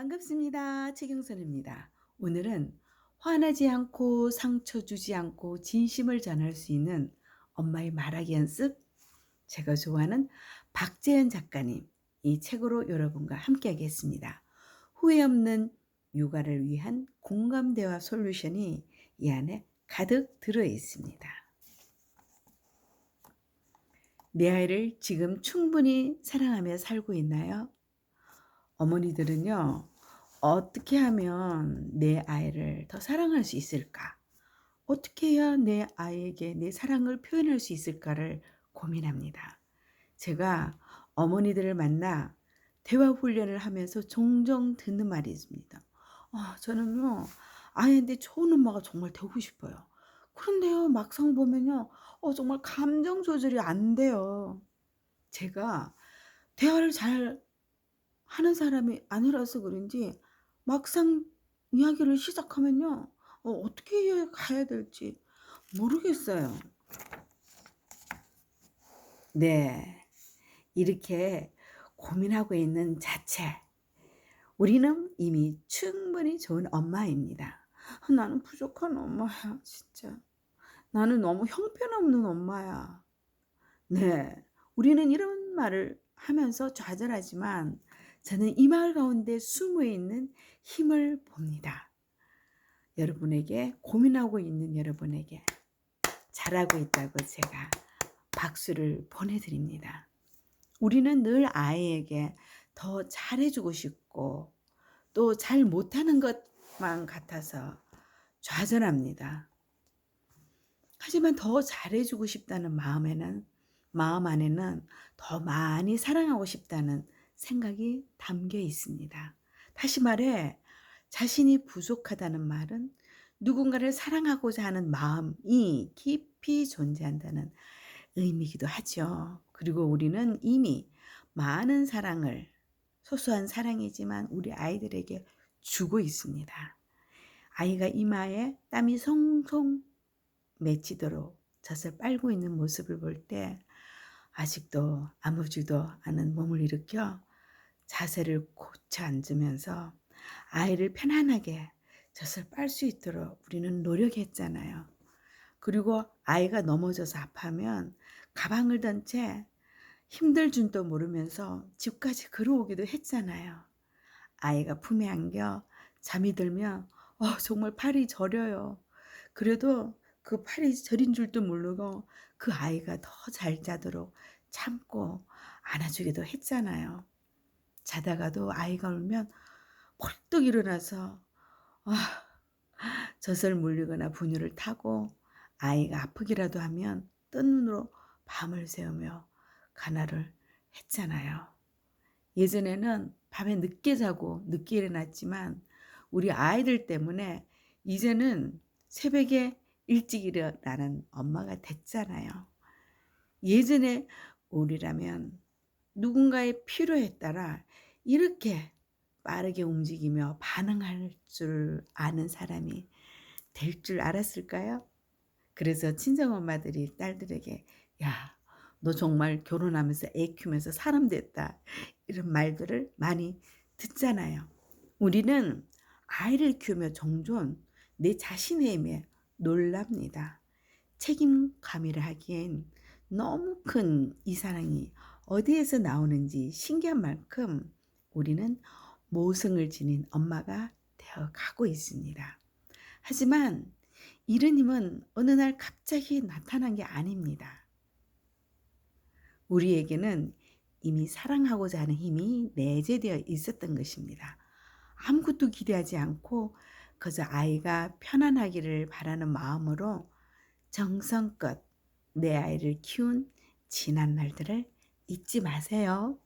반갑습니다. 최경선입니다. 오늘은 화나지 않고 상처 주지 않고 진심을 전할 수 있는 엄마의 말하기 연습 제가 좋아하는 박재현 작가님 이 책으로 여러분과 함께 하겠습니다. 후회 없는 육아를 위한 공감 대화 솔루션이 이 안에 가득 들어 있습니다. 내 아이를 지금 충분히 사랑하며 살고 있나요? 어머니들은요, 어떻게 하면 내 아이를 더 사랑할 수 있을까? 어떻게 해야 내 아이에게 내 사랑을 표현할 수 있을까를 고민합니다. 제가 어머니들을 만나 대화 훈련을 하면서 종종 듣는 말이 있습니다. 아, 저는요, 아이한테 좋은 엄마가 정말 되고 싶어요. 그런데요, 막상 보면요, 어, 정말 감정 조절이 안 돼요. 제가 대화를 잘 하는 사람이 아니라서 그런지 막상 이야기를 시작하면요. 어, 어떻게 가야 될지 모르겠어요. 네. 이렇게 고민하고 있는 자체. 우리는 이미 충분히 좋은 엄마입니다. 나는 부족한 엄마야, 진짜. 나는 너무 형편없는 엄마야. 네. 우리는 이런 말을 하면서 좌절하지만 저는 이말 가운데 숨어 있는 힘을 봅니다. 여러분에게 고민하고 있는 여러분에게 잘하고 있다고 제가 박수를 보내드립니다. 우리는 늘 아이에게 더 잘해주고 싶고 또 잘 못하는 것만 같아서 좌절합니다. 하지만 더 잘해주고 싶다는 마음에는 마음 안에는 더 많이 사랑하고 싶다는 생각이 담겨 있습니다. 다시 말해 자신이 부족하다는 말은 누군가를 사랑하고자 하는 마음이 깊이 존재한다는 의미이기도 하죠. 그리고 우리는 이미 많은 사랑을 소소한 사랑이지만 우리 아이들에게 주고 있습니다. 아이가 이마에 땀이 송송 맺히도록 젖을 빨고 있는 모습을 볼 때 아직도 아무지도 않은 몸을 일으켜 자세를 고쳐 앉으면서 아이를 편안하게 젖을 빨 수 있도록 우리는 노력했잖아요. 그리고 아이가 넘어져서 아파하면 가방을 든채 힘들 줄도 모르면서 집까지 걸어오기도 했잖아요. 아이가 품에 안겨 잠이 들면 어, 정말 팔이 저려요. 그래도 그 팔이 저린 줄도 모르고 그 아이가 더 잘 자도록 참고 안아주기도 했잖아요. 자다가도 아이가 울면 벌떡 일어나서 아, 젖을 물리거나 분유를 타고 아이가 아프기라도 하면 뜬 눈으로 밤을 새우며 가나를 했잖아요. 예전에는 밤에 늦게 자고 늦게 일어났지만 우리 아이들 때문에 이제는 새벽에 일찍 일어나는 엄마가 됐잖아요. 예전에 우리라면 누군가의 필요에 따라 이렇게 빠르게 움직이며 반응할 줄 아는 사람이 될 줄 알았을까요? 그래서 친정엄마들이 딸들에게 야, 너 정말 결혼하면서 애 키우면서 사람 됐다. 이런 말들을 많이 듣잖아요. 우리는 아이를 키우며 종종 내 자신의 힘에 놀랍니다. 책임감이라 하기엔 너무 큰 이 사랑이 어디에서 나오는지 신기한 만큼 우리는 모성을 지닌 엄마가 되어 가고 있습니다. 하지만 이런 힘은 어느 날 갑자기 나타난 게 아닙니다. 우리에게는 이미 사랑하고자 하는 힘이 내재되어 있었던 것입니다. 아무것도 기대하지 않고 그저 아이가 편안하기를 바라는 마음으로 정성껏 내 아이를 키운 지난 날들을 잊지 마세요.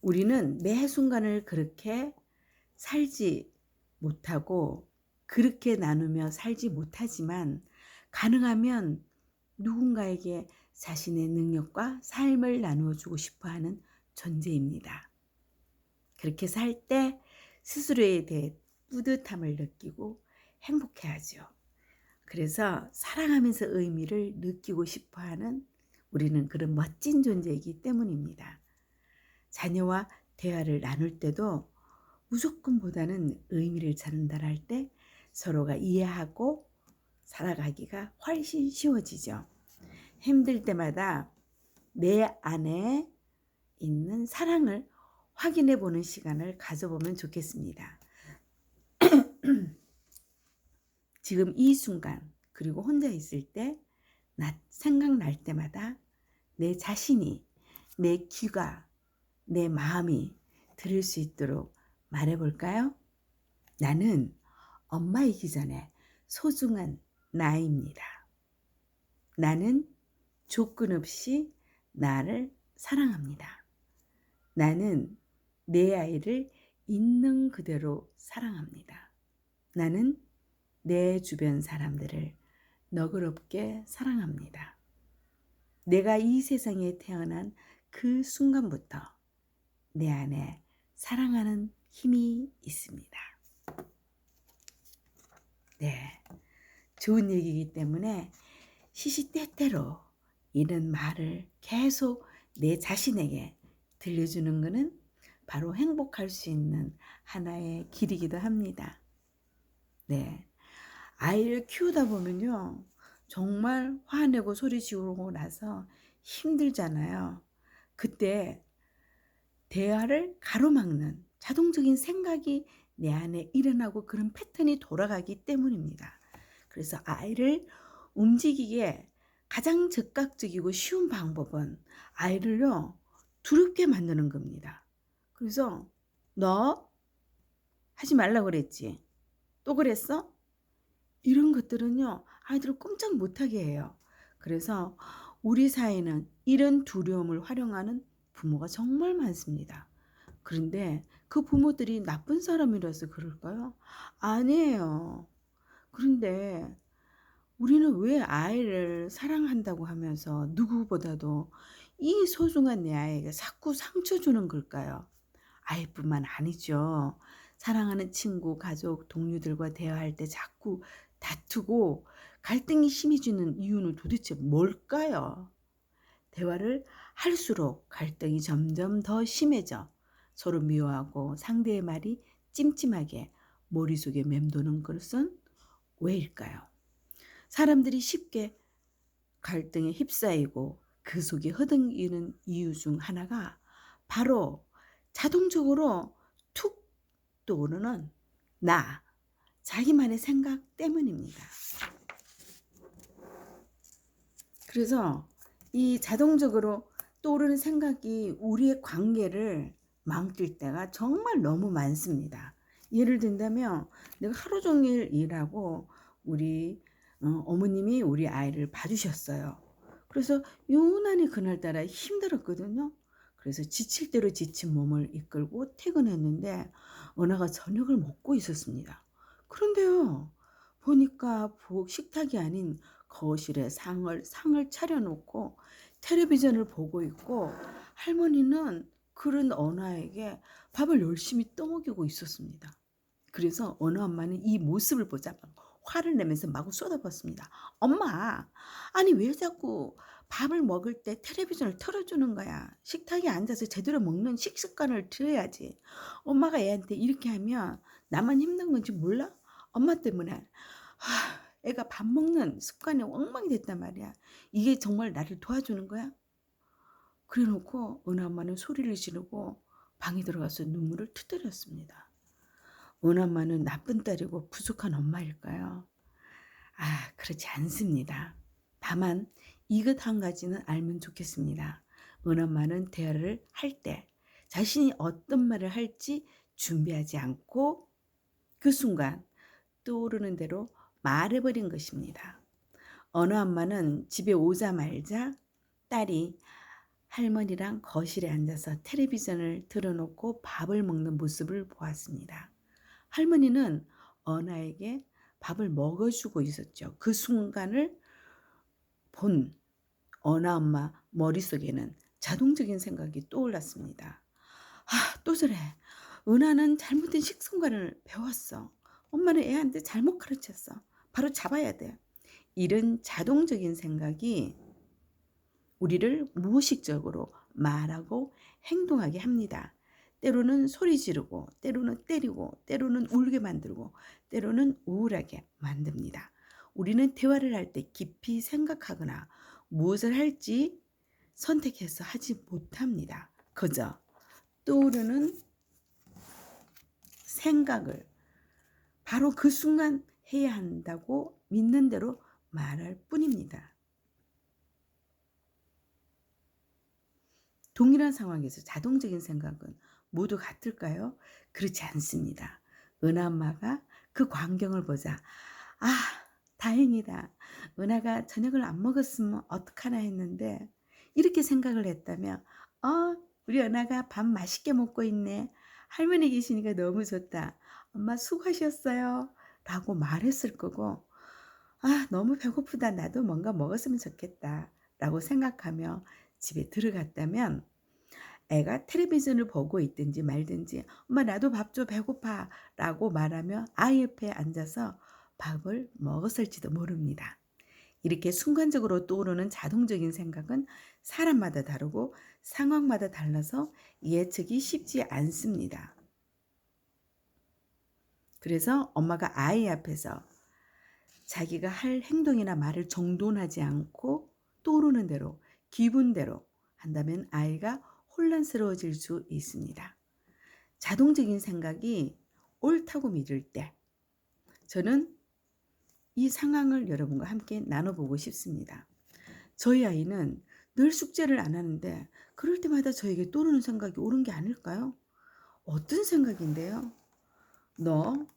우리는 매 순간을 그렇게 살지 못하고 그렇게 나누며 살지 못하지만 가능하면 누군가에게 자신의 능력과 삶을 나누어 주고 싶어 하는 존재입니다. 그렇게 살 때 스스로에 대해 뿌듯함을 느끼고 행복해하죠. 그래서 사랑하면서 의미를 느끼고 싶어 하는 우리는 그런 멋진 존재이기 때문입니다. 자녀와 대화를 나눌 때도 무조건보다는 의미를 전달할 때 서로가 이해하고 살아가기가 훨씬 쉬워지죠. 힘들 때마다 내 안에 있는 사랑을 확인해 보는 시간을 가져보면 좋겠습니다. 지금 이 순간 그리고 혼자 있을 때 나 생각날 때마다 내 자신이 내 귀가 내 마음이 들을 수 있도록 말해 볼까요? 나는 엄마이기 전에 소중한 나입니다. 나는 조건 없이 나를 사랑합니다. 나는 내 아이를 있는 그대로 사랑합니다. 나는 내 주변 사람들을 너그럽게 사랑합니다. 내가 이 세상에 태어난 그 순간부터 내 안에 사랑하는 힘이 있습니다. 네. 좋은 얘기이기 때문에 시시때때로 이런 말을 계속 내 자신에게 들려주는 것은 바로 행복할 수 있는 하나의 길이기도 합니다. 네. 아이를 키우다 보면요. 정말 화내고 소리 지르고 나서 힘들잖아요. 그때 대화를 가로막는 자동적인 생각이 내 안에 일어나고 그런 패턴이 돌아가기 때문입니다. 그래서 아이를 움직이게 가장 즉각적이고 쉬운 방법은 아이를요 두렵게 만드는 겁니다. 그래서 너 하지 말라 그랬지. 또 그랬어? 이런 것들은요 아이들을 꼼짝 못하게 해요. 그래서 우리 사회는 이런 두려움을 활용하는 부모가 정말 많습니다. 그런데 그 부모들이 나쁜 사람이라서 그럴까요? 아니에요. 그런데 우리는 왜 아이를 사랑한다고 하면서 누구보다도 이 소중한 내 아이에게 자꾸 상처 주는 걸까요? 아이뿐만 아니죠. 사랑하는 친구, 가족, 동료들과 대화할 때 자꾸 다투고 갈등이 심해지는 이유는 도대체 뭘까요? 대화를 할수록 갈등이 점점 더 심해져 서로 미워하고 상대의 말이 찜찜하게 머릿속에 맴도는 것은 왜일까요? 사람들이 쉽게 갈등에 휩싸이고 그 속에 허둥이는 이유 중 하나가 바로 자동적으로 툭 떠오르는 나, 자기만의 생각 때문입니다. 그래서 이 자동적으로 떠오르는 생각이 우리의 관계를 망칠 때가 정말 너무 많습니다. 예를 든다면 내가 하루 종일 일하고 우리 어, 머님이 우리 아이를 봐주셨어요. 그래서 유난히 그날따라 힘들었거든요. 그래서 지칠 대로 지친 몸을 이끌고 퇴근했는데 은하가 저녁을 먹고 있었습니다. 그런데요, 보니까 식탁이 아닌 거실에 상을, 상을 차려놓고 텔레비전을 보고 있고 할머니는 그런 언아에게 밥을 열심히 떠먹이고 있었습니다. 그래서 어느 엄마는 이 모습을 보자 화를 내면서 마구 쏟아봤습니다. 엄마, 아니 왜 자꾸 밥을 먹을 때 텔레비전을 틀어주는 거야? 식탁에 앉아서 제대로 먹는 식습관을 들여야지. 엄마가 애한테 이렇게 하면 나만 힘든 건지 몰라? 엄마 때문에 하, 애가 밥 먹는 습관이 엉망이 됐단 말이야. 이게 정말 나를 도와주는 거야? 그래 놓고 은하 엄마는 소리를 지르고 방에 들어가서 눈물을 터뜨렸습니다. 은하 엄마는 나쁜 딸이고 부족한 엄마일까요? 아, 그렇지 않습니다. 다만 이것 한 가지는 알면 좋겠습니다. 은하 엄마는 대화를 할 때 자신이 어떤 말을 할지 준비하지 않고 그 순간 떠오르는 대로 말해버린 것입니다. 어느 엄마는 집에 오자말자 딸이 할머니랑 거실에 앉아서 텔레비전을 틀어놓고 밥을 먹는 모습을 보았습니다. 할머니는 언아에게 밥을 먹어주고 있었죠. 그 순간을 본 언아 엄마 머릿속에는 자동적인 생각이 떠올랐습니다. 아, 또 저래. 은하는 잘못된 식습관을 배웠어. 엄마는 애한테 잘못 가르쳤어. 바로 잡아야 돼. 이런 자동적인 생각이 우리를 무의식적으로 말하고 행동하게 합니다. 때로는 소리 지르고, 때로는 때리고, 때로는 울게 만들고, 때로는 우울하게 만듭니다. 우리는 대화를 할 때 깊이 생각하거나 무엇을 할지 선택해서 하지 못합니다. 그저 떠오르는 생각을 바로 그 순간 해야 한다고 믿는 대로 말할 뿐입니다. 동일한 상황에서 자동적인 생각은 모두 같을까요? 그렇지 않습니다. 은하엄마가 그 광경을 보자 아 다행이다. 은하가 저녁을 안 먹었으면 어떡하나 했는데 이렇게 생각을 했다면 어 우리 은하가 밥 맛있게 먹고 있네. 할머니 계시니까 너무 좋다. 엄마 수고하셨어요. 라고 말했을 거고 아 너무 배고프다. 나도 뭔가 먹었으면 좋겠다. 라고 생각하며 집에 들어갔다면 애가 텔레비전을 보고 있든지 말든지 엄마 나도 밥 줘 배고파 라고 말하며 아이 옆에 앉아서 밥을 먹었을지도 모릅니다. 이렇게 순간적으로 떠오르는 자동적인 생각은 사람마다 다르고 상황마다 달라서 예측이 쉽지 않습니다. 그래서 엄마가 아이 앞에서 자기가 할 행동이나 말을 정돈하지 않고 떠오르는 대로 기분대로 한다면 아이가 혼란스러워질 수 있습니다. 자동적인 생각이 옳다고 믿을 때 저는 이 상황을 여러분과 함께 나눠보고 싶습니다. 저희 아이는 늘 숙제를 안 하는데 그럴 때마다 저에게 떠오르는 생각이 옳은 게 아닐까요? 어떤 생각인데요? 너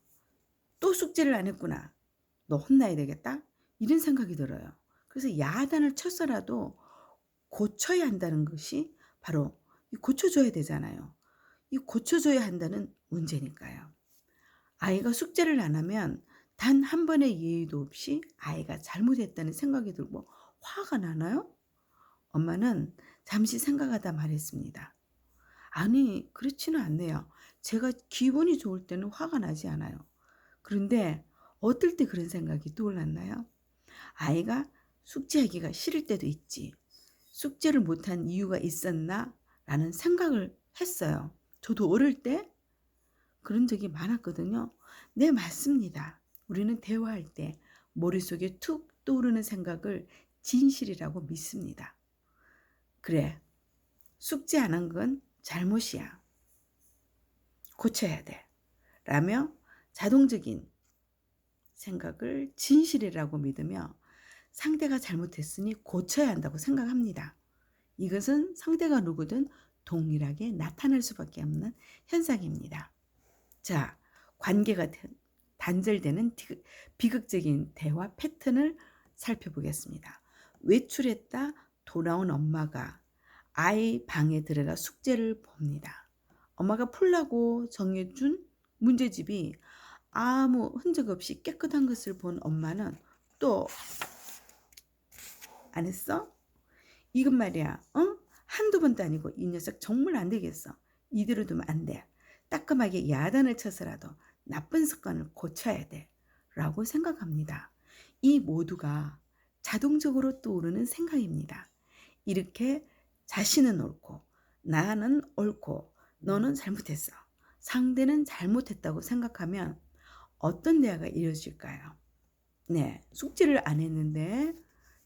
또 숙제를 안 했구나. 너 혼나야 되겠다? 이런 생각이 들어요. 그래서 야단을 쳤어라도 고쳐야 한다는 것이 바로 고쳐줘야 되잖아요. 이 고쳐줘야 한다는 문제니까요. 아이가 숙제를 안 하면 단 한 번의 예의도 없이 아이가 잘못했다는 생각이 들고 화가 나나요? 엄마는 잠시 생각하다 말했습니다. 아니, 그렇지는 않네요. 제가 기분이 좋을 때는 화가 나지 않아요. 그런데 어떨 때 그런 생각이 떠올랐나요? 아이가 숙제하기가 싫을 때도 있지. 숙제를 못한 이유가 있었나? 라는 생각을 했어요. 저도 어릴 때 그런 적이 많았거든요. 네, 맞습니다. 우리는 대화할 때 머릿속에 툭 떠오르는 생각을 진실이라고 믿습니다. 그래, 숙제 안 한 건 잘못이야. 고쳐야 돼. 라며 자동적인 생각을 진실이라고 믿으며 상대가 잘못했으니 고쳐야 한다고 생각합니다. 이것은 상대가 누구든 동일하게 나타날 수밖에 없는 현상입니다. 자, 관계가 단절되는 비극적인 대화 패턴을 살펴보겠습니다. 외출했다 돌아온 엄마가 아이 방에 들어가 숙제를 봅니다. 엄마가 풀라고 정해준 문제집이 아무 흔적 없이 깨끗한 것을 본 엄마는 또 안 했어? 이것 말이야. 어? 한두 번도 아니고 이 녀석 정말 안 되겠어. 이대로 두면 안 돼. 따끔하게 야단을 쳐서라도 나쁜 습관을 고쳐야 돼. 라고 생각합니다. 이 모두가 자동적으로 떠오르는 생각입니다. 이렇게 자신은 옳고, 나는 옳고, 너는 잘못했어. 상대는 잘못했다고 생각하면 어떤 대화가 이루어질까요? 네, 숙제를 안 했는데,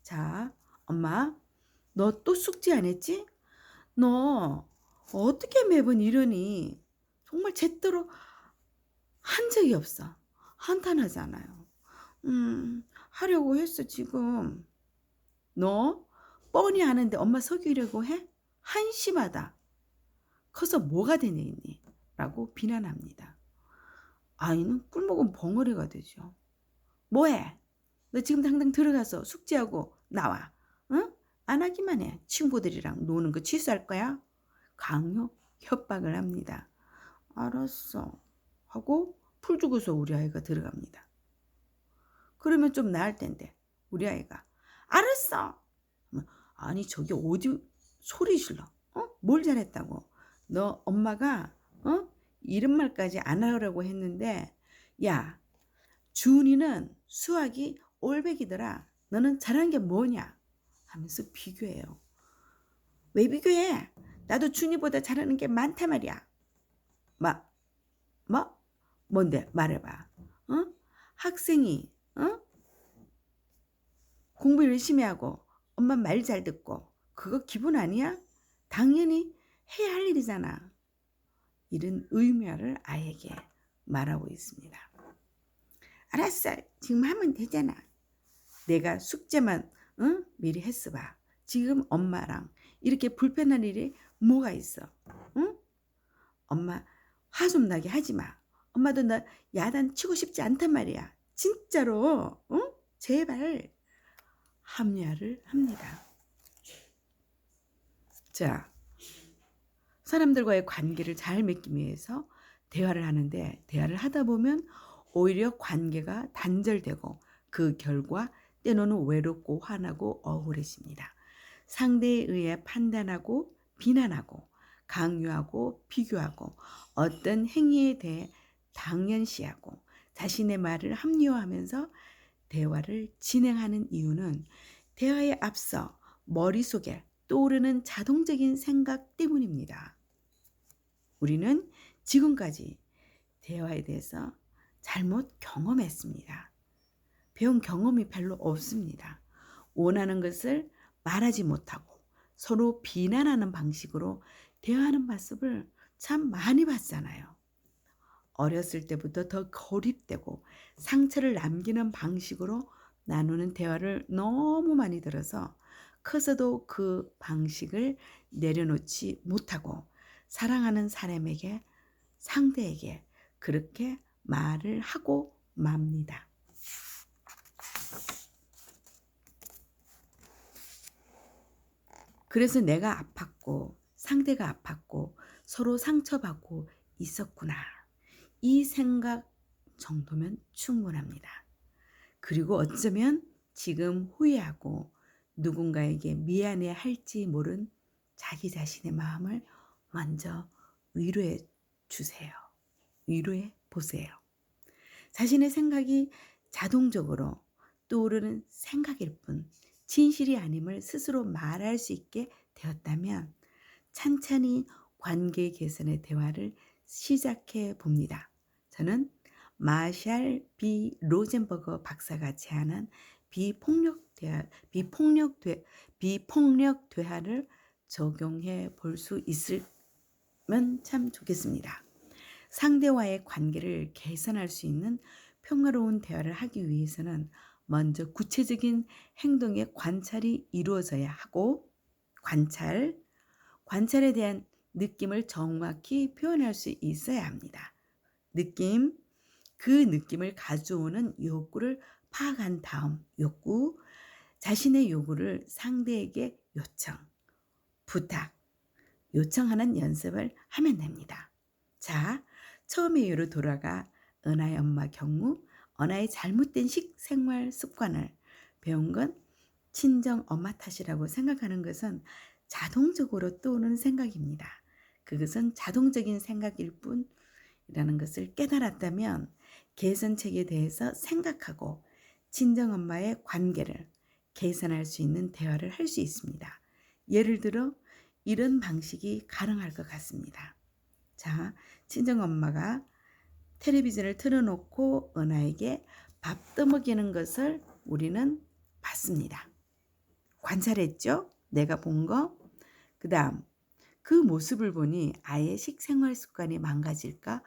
자, 엄마, 너 또 숙제 안 했지? 너 어떻게 매번 이러니? 정말 제대로 한 적이 없어. 한탄하잖아요. 음, 하려고 했어, 지금. 너 뻔히 아는데 엄마 속이려고 해? 한심하다. 커서 뭐가 되니? 라고 비난합니다. 아이는 꿀먹은 벙어리가 되죠. 뭐해? 너 지금 당장 들어가서 숙제하고 나와. 응? 안 하기만 해. 친구들이랑 노는 거 취소할 거야? 강요 협박을 합니다. 알았어. 하고 풀 주고서 우리 아이가 들어갑니다. 그러면 좀 나을 텐데 우리 아이가 알았어. 아니 저기 어디 소리 질러? 어? 뭘 잘했다고? 너 엄마가 어? 이런 말까지 안 하려고 했는데 야 주은이는 수학이 올백이더라. 너는 잘하는 게 뭐냐? 하면서 비교해요. 왜 비교해? 나도 준이보다 잘하는 게 많단 말이야. 마, 뭐? 뭔데? 말해봐. 어? 학생이, 어? 공부 열심히 하고, 엄마 말 잘 듣고, 그거 기분 아니야? 당연히 해야 할 일이잖아. 이런 의무화를 아이에게 말하고 있습니다. 알았어. 지금 하면 되잖아. 내가 숙제만 응? 미리 했어 봐. 지금 엄마랑 이렇게 불편한 일이 뭐가 있어? 응? 엄마 화 좀 나게 하지 마. 엄마도 나 야단 치고 싶지 않단 말이야. 진짜로. 응? 제발 합리화를 합니다. 자, 사람들과의 관계를 잘 맺기 위해서 대화를 하는데 대화를 하다 보면 오히려 관계가 단절되고 그 결과 때로는 외롭고 화나고 억울해집니다. 상대에 의해 판단하고 비난하고 강요하고 비교하고 어떤 행위에 대해 당연시하고 자신의 말을 합리화하면서 대화를 진행하는 이유는 대화에 앞서 머릿속에 떠오르는 자동적인 생각 때문입니다. 우리는 지금까지 대화에 대해서 잘못 경험했습니다. 배운 경험이 별로 없습니다. 원하는 것을 말하지 못하고 서로 비난하는 방식으로 대화하는 모습을 참 많이 봤잖아요. 어렸을 때부터 더 고립되고 상처를 남기는 방식으로 나누는 대화를 너무 많이 들어서 커서도 그 방식을 내려놓지 못하고 사랑하는 사람에게 상대에게 그렇게 말을 하고 맙니다. 그래서 내가 아팠고 상대가 아팠고 서로 상처받고 있었구나. 이 생각 정도면 충분합니다. 그리고 어쩌면 지금 후회하고 누군가에게 미안해 할지 모른 자기 자신의 마음을 먼저 위로해 주세요. 위로해 보세요. 자신의 생각이 자동적으로 떠오르는 생각일 뿐 진실이 아님을 스스로 말할 수 있게 되었다면 찬찬히 관계 개선의 대화를 시작해 봅니다. 저는 마샬 비 로젠버거 박사가 제안한 비폭력 대화, 비폭력 대, 비폭력 대화를 적용해 볼 수 있으면 참 좋겠습니다. 상대와의 관계를 개선할 수 있는 평화로운 대화를 하기 위해서는 먼저 구체적인 행동의 관찰이 이루어져야 하고 관찰, 관찰에 대한 느낌을 정확히 표현할 수 있어야 합니다. 느낌, 그 느낌을 가져오는 욕구를 파악한 다음 욕구, 자신의 요구를 상대에게 요청, 부탁, 요청하는 연습을 하면 됩니다. 자, 처음의 이유로 돌아가 은하의 엄마 경우 언하의 잘못된 식생활 습관을 배운 건 친정 엄마 탓이라고 생각하는 것은 자동적으로 떠오르는 생각입니다. 그것은 자동적인 생각일 뿐이 라는 것을 깨달았다면 개선책에 대해서 생각하고 친정엄마의 관계를 개선할 수 있는 대화를 할 수 있습니다. 예를 들어 이런 방식이 가능할 것 같습니다. 자, 친정엄마가 텔레비전을 틀어놓고 은하에게 밥 떠먹이는 것을 우리는 봤습니다. 관찰했죠? 내가 본 거. 그 다음, 그 모습을 보니 아이의 식생활 습관이 망가질까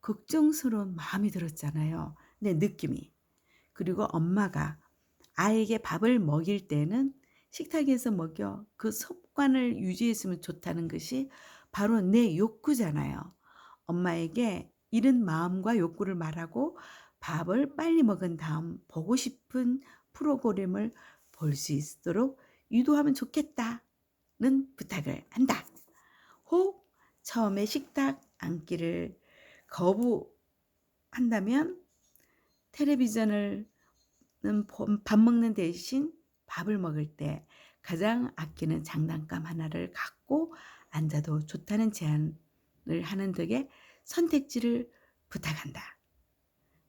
걱정스러운 마음이 들었잖아요. 내 느낌이. 그리고 엄마가 아이에게 밥을 먹일 때는 식탁에서 먹여 그 습관을 유지했으면 좋다는 것이 바로 내 욕구잖아요. 엄마에게 이런 마음과 욕구를 말하고 밥을 빨리 먹은 다음 보고 싶은 프로그램을 볼 수 있도록 유도하면 좋겠다는 부탁을 한다. 혹 처음에 식탁 앉기를 거부한다면 텔레비전을 밥 먹는 대신 밥을 먹을 때 가장 아끼는 장난감 하나를 갖고 앉아도 좋다는 제안을 하는 덕에 선택지를 부탁한다.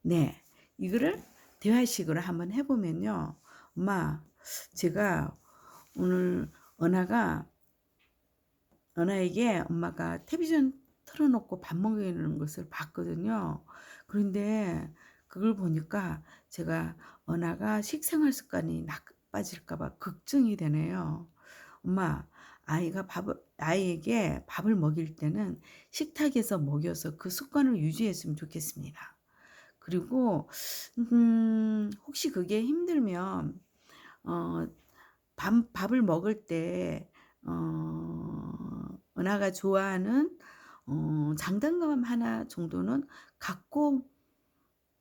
네. 이거를 대화식으로 한번 해보면요. 엄마, 제가 오늘 은하가 은하에게 엄마가 텔레비전 틀어놓고 밥 먹이는 것을 봤거든요. 그런데 그걸 보니까 제가 은하가 식생활 습관이 나빠질까봐 걱정이 되네요. 엄마, 아이가 밥을, 아이에게 밥을 먹일 때는 식탁에서 먹여서 그 습관을 유지했으면 좋겠습니다. 그리고, 음, 혹시 그게 힘들면, 어, 밥, 밥을 먹을 때, 어, 은하가 좋아하는, 어, 장단감 하나 정도는 갖고,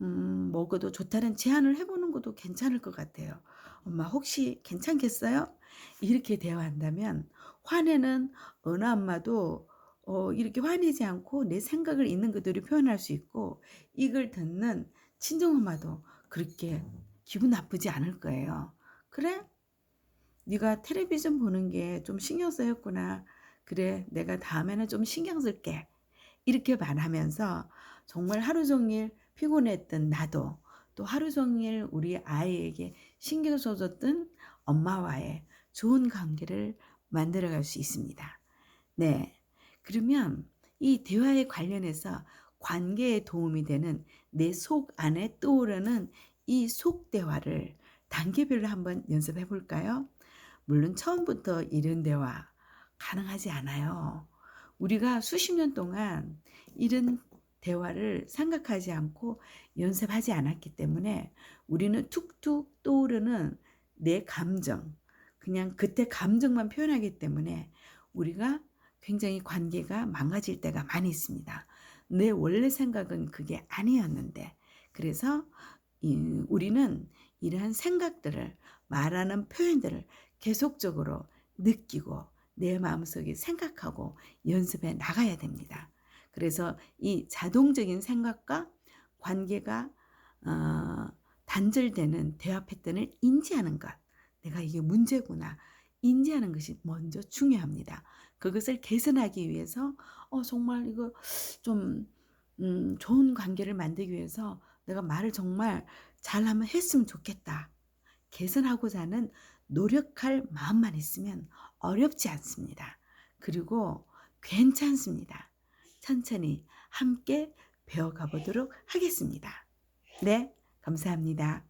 음, 먹어도 좋다는 제안을 해보는 것도 괜찮을 것 같아요. 엄마, 혹시 괜찮겠어요? 이렇게 대화한다면, 화내는 어느 엄마도 어, 이렇게 화내지 않고 내 생각을 있는 그대로 표현할 수 있고 이걸 듣는 친정 엄마도 그렇게 기분 나쁘지 않을 거예요. 그래? 네가 텔레비전 보는 게 좀 신경 쓰였구나. 그래, 내가 다음에는 좀 신경 쓸게. 이렇게 말하면서 정말 하루 종일 피곤했던 나도 또 하루 종일 우리 아이에게 신경 써줬던 엄마와의 좋은 관계를 만들어갈 수 있습니다. 네. 그러면 이 대화에 관련해서 관계에 도움이 되는 내 속 안에 떠오르는 이 속 대화를 단계별로 한번 연습해 볼까요? 물론 처음부터 이런 대화 가능하지 않아요. 우리가 수십 년 동안 이런 대화를 생각하지 않고 연습하지 않았기 때문에 우리는 툭툭 떠오르는 내 감정, 그냥 그때 감정만 표현하기 때문에 우리가 굉장히 관계가 망가질 때가 많이 있습니다. 내 원래 생각은 그게 아니었는데 그래서 우리는 이러한 생각들을 말하는 표현들을 계속적으로 느끼고 내 마음속에 생각하고 연습해 나가야 됩니다. 그래서 이 자동적인 생각과 관계가 어, 단절되는 대화 패턴을 인지하는 것. 내가 이게 문제구나. 인지하는 것이 먼저 중요합니다. 그것을 개선하기 위해서 어 정말 이거 좀 음, 좋은 관계를 만들기 위해서 내가 말을 정말 잘하면 했으면 좋겠다. 개선하고자 하는 노력할 마음만 있으면 어렵지 않습니다. 그리고 괜찮습니다. 천천히 함께 배워가 보도록 하겠습니다. 네, 감사합니다.